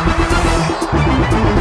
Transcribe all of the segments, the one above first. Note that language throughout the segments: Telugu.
సెంటర్లో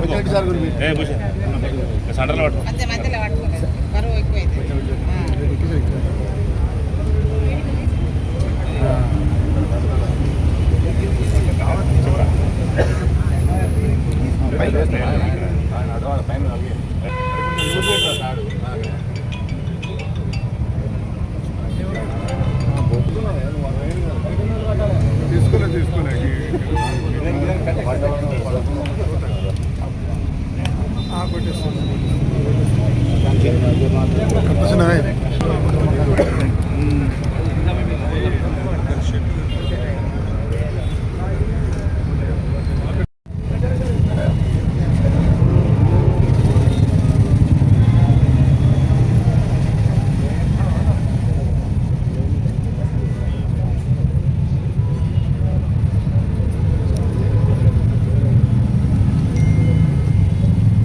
పట్టుకో. సెంటర్లో పట్టుకో.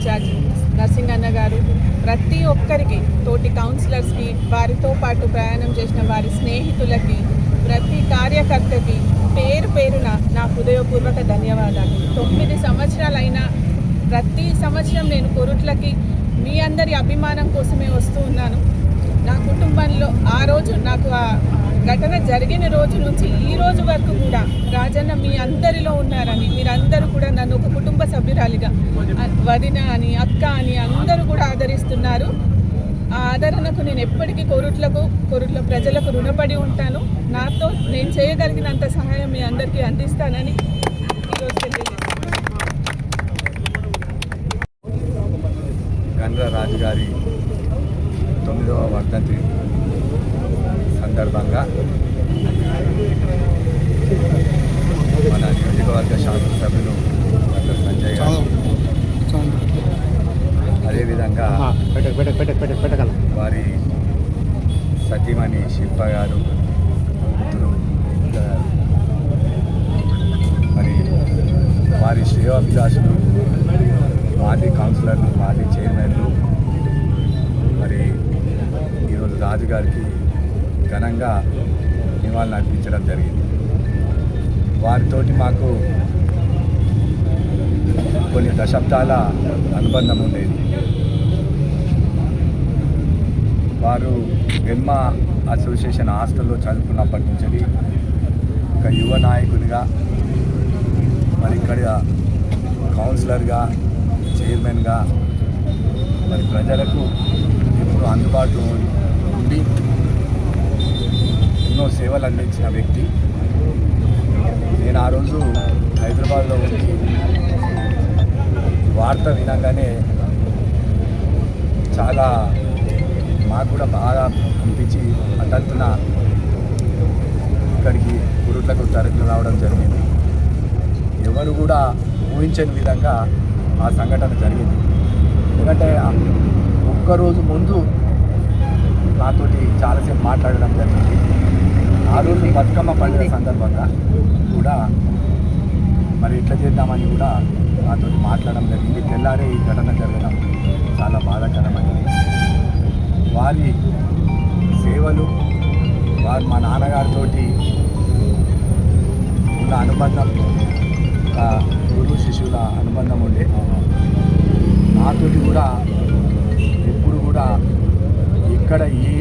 ఇన్ఛార్జ్ నర్సింగ్ అన్న గారు ప్రతి ఒక్కరికి తోటి కౌన్సిలర్స్కి వారితో పాటు ప్రయాణం చేసిన వారి స్నేహితులకి ప్రతి కార్యకర్తకి పేరు పేరున నా హృదయపూర్వక ధన్యవాదాలు. తొమ్మిది సంవత్సరాలైనా ప్రతి సంవత్సరం నేను కొరుట్లకి మీ అందరి అభిమానం కోసమే వస్తూ ఉన్నాను. నా కుటుంబంలో ఆ రోజు నాకు ఆ ఘటన జరిగిన రోజు నుంచి ఈ రోజు వరకు కూడా రాజన్న మీ అందరిలో ఉన్నారని మీరందరూ కూడా నన్ను ఒక కుటుంబ సభ్యురాలిగా వదిన అని అక్క అని అందరూ కూడా ఆదరిస్తున్నారు. ఆ ఆదరణకు నేను ఎప్పటికీ కోరుట్లకు కోరుట్ల ప్రజలకు రుణపడి ఉంటాను. నాతో నేను చేయగలిగినంత సహాయం మీ అందరికీ అందిస్తానని ఈరోజు గండ్ర రాజు గారి తొమ్మిదవ వర్ధంతి. సందర్భంగా మన నియోజకవర్గ శాసనసభ్యులు డాక్టర్ సంజయ్ గారు. అదేవిధంగా వారి సతీమణి శిల్ప గారు మరి వారి శ్రేయోభిలాషులు మాజీ కౌన్సిలర్లు మాజీ చైర్మన్లు మరి ఈరోజు రాజు గారికి ఘనంగా నివాళులు అర్పించడం జరిగింది. వారితోటి మాకు కొన్ని దశాబ్దాల అనుబంధం ఉండేది. వారు జన్మ అసోసియేషన్ హాస్టల్లో చదువుకున్నప్పటి నుంచి ఒక యువ నాయకునిగా మరి ఇక్కడ కౌన్సిలర్గా చైర్మన్గా మరి ప్రజలకు ఎప్పుడు అందుబాటులో ఉండి ఎన్నో సేవలు అందించిన వ్యక్తి. నేను ఆ రోజు హైదరాబాద్లో ఉండి వార్త వినగానే చాలా మాకు కూడా బాగా అనిపించి అటంతున ఇక్కడికి గురుట్లకు తరలి రావడం జరిగింది. ఎవరు కూడా ఊహించని విధంగా ఆ సంఘటన జరిగింది. ఎందుకంటే ఒక్కరోజు ముందు నాతోటి చాలాసేపు మాట్లాడడం జరిగింది. ఆ రోజు బతుకమ్మ పండుగ సందర్భంగా కూడా మరి ఎట్లా చేద్దామని కూడా నాతో మాట్లాడడం జరిగింది. తెల్లారే ఈ ఘటన జరగడం చాలా బాధాకరమైనది వారి సేవలు వారు మా నాన్నగారితో ఉన్న అనుబంధం ఒక గురు శిష్యుల అనుబంధం ఉండే. నాతోటి కూడా ఎప్పుడు కూడా ఇక్కడ ఏ